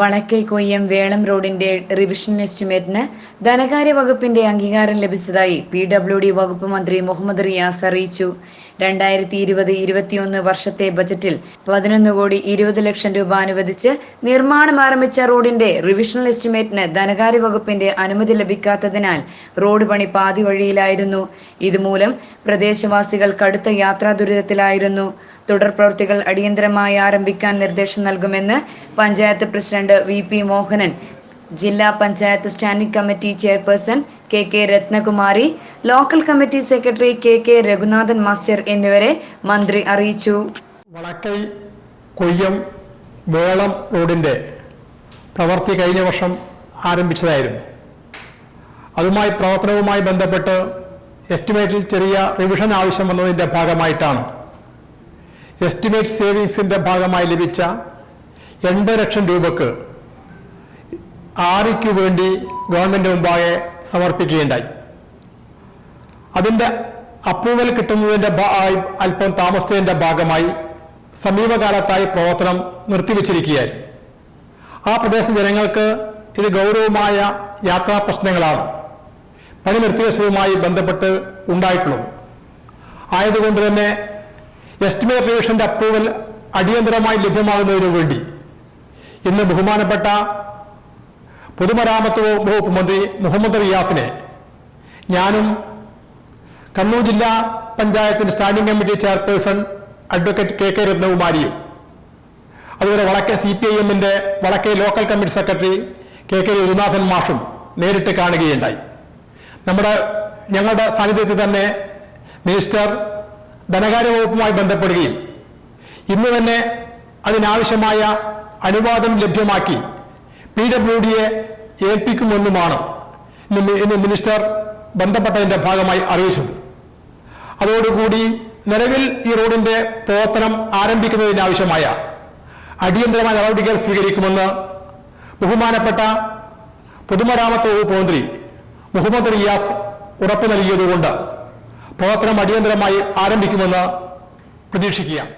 വളക്കൈ കൊയ്യം വേളം റോഡിന്റെ റിവിഷൻ എസ്റ്റിമേറ്റിന് ധനകാര്യ വകുപ്പിന്റെ അംഗീകാരം ലഭിച്ചതായി പി ഡബ്ല്യു ഡി വകുപ്പ് മന്ത്രി മുഹമ്മദ് റിയാസ് അറിയിച്ചു. രണ്ടായിരത്തി ഇരുപത് ഇരുപത്തിയൊന്ന് വർഷത്തെ ബജറ്റിൽ പതിനൊന്ന് കോടി ഇരുപത് ലക്ഷം രൂപ അനുവദിച്ച് നിർമ്മാണം ആരംഭിച്ച റോഡിന്റെ റിവിഷണൽ എസ്റ്റിമേറ്റിന് ധനകാര്യ വകുപ്പിന്റെ അനുമതി ലഭിക്കാത്തതിനാൽ റോഡ് പണി പാതി വഴിയിലായിരുന്നു. ഇതുമൂലം പ്രദേശവാസികൾ കടുത്ത യാത്രാ ദുരിതത്തിലായിരുന്നു തുടർ പ്രവൃത്തികൾ അടിയന്തരമായി ആരംഭിക്കാൻ നിർദ്ദേശം നൽകുമെന്ന് panchayat president V P Mohanan ജില്ലാ panchayat standing committee chairperson K K Ratnakumari local committee secretary K K Raghunathan master എന്നിവരെ മന്ത്രി അറിയിച്ചു. വളക്കൈ കൊയ്യം വേളം റോഡിന്റെ പ്രവൃത്തി കഴിഞ്ഞ വർഷം ആരംഭിച്ചതായിരുന്നു. അതുമായി പ്രവർത്തനവുമായി ബന്ധപ്പെട്ട് എസ്റ്റിമേറ്റിൽ ചെറിയ റിവിഷൻ ആവശ്യം വന്നതിന്റെ ഭാഗമായിട്ടാണ് എസ്റ്റിമേറ്റ് സേവിങ്സിന്റെ ഭാഗമായി ലഭിച്ച എൺപത് ലക്ഷം രൂപക്ക് ആറിക്കു വേണ്ടി ഗവൺമെന്റ് മുമ്പാകെ സമർപ്പിക്കുകയുണ്ടായി. അതിന്റെ അപ്രൂവൽ ആയി അല്പം താമസിച്ചതിന്റെ ഭാഗമായി സമീപകാലത്തായി പ്രവർത്തനം നിർത്തിവെച്ചിരിക്കുകയായി. ആ പ്രദേശ ജനങ്ങൾക്ക് ഇത് ഗൗരവമായ യാത്രാ പ്രശ്നങ്ങളാണ് പണി നിർത്തിവെച്ചതുമായി ബന്ധപ്പെട്ട് ഉണ്ടായിട്ടുള്ളത്. ആയതുകൊണ്ട് തന്നെ എസ്റ്റിമേറ്റ് റിവിഷന്റെ അപ്രൂവൽ അടിയന്തരമായി ലഭ്യമാകുന്നതിനു വേണ്ടി. ഇന്ന് ബഹുമാനപ്പെട്ട പൊതുമരാമത്ത് വകുപ്പ് മന്ത്രി മുഹമ്മദ് റിയാസിനെ ഞാനും കണ്ണൂർ ജില്ലാ പഞ്ചായത്തിന്റെ standing committee chairperson advocate K K രത്നകുമാരിയും അതുപോലെ വടക്കേ സി പി ഐ എമ്മിന്റെ വടക്കേ local committee secretary K K Raghunathan മാഷും നേരിട്ട് കാണുകയുണ്ടായി. നമ്മുടെ ഞങ്ങളുടെ സാന്നിധ്യത്തിൽ തന്നെ മിനിസ്റ്റർ ധനകാര്യ വകുപ്പുമായി ബന്ധപ്പെടുകയും ഇന്ന് തന്നെ അതിനാവശ്യമായ അനുവാദം ലഭ്യമാക്കി പി ഡബ്ല്യു ഡിയെ ഏൽപ്പിക്കുമെന്നുമാണ് ഇന്ന് മിനിസ്റ്റർ ബന്ധപ്പെട്ടതിന്റെ ഭാഗമായി അറിയിച്ചത്. അതോടുകൂടി നിലവിൽ ഈ റോഡിന്റെ പ്രവർത്തനം ആരംഭിക്കുന്നതിനാവശ്യമായ അടിയന്തരമായ നടപടികൾ സ്വീകരിക്കുമെന്ന് ബഹുമാനപ്പെട്ട പൊതുമരാമത്ത് വകുപ്പ് മന്ത്രി മുഹമ്മദ് റിയാസ് ഉറപ്പു നൽകിയതുകൊണ്ട് പ്രവർത്തനം അടിയന്തരമായി ആരംഭിക്കുമെന്ന് പ്രതീക്ഷിക്കുകയാണ്.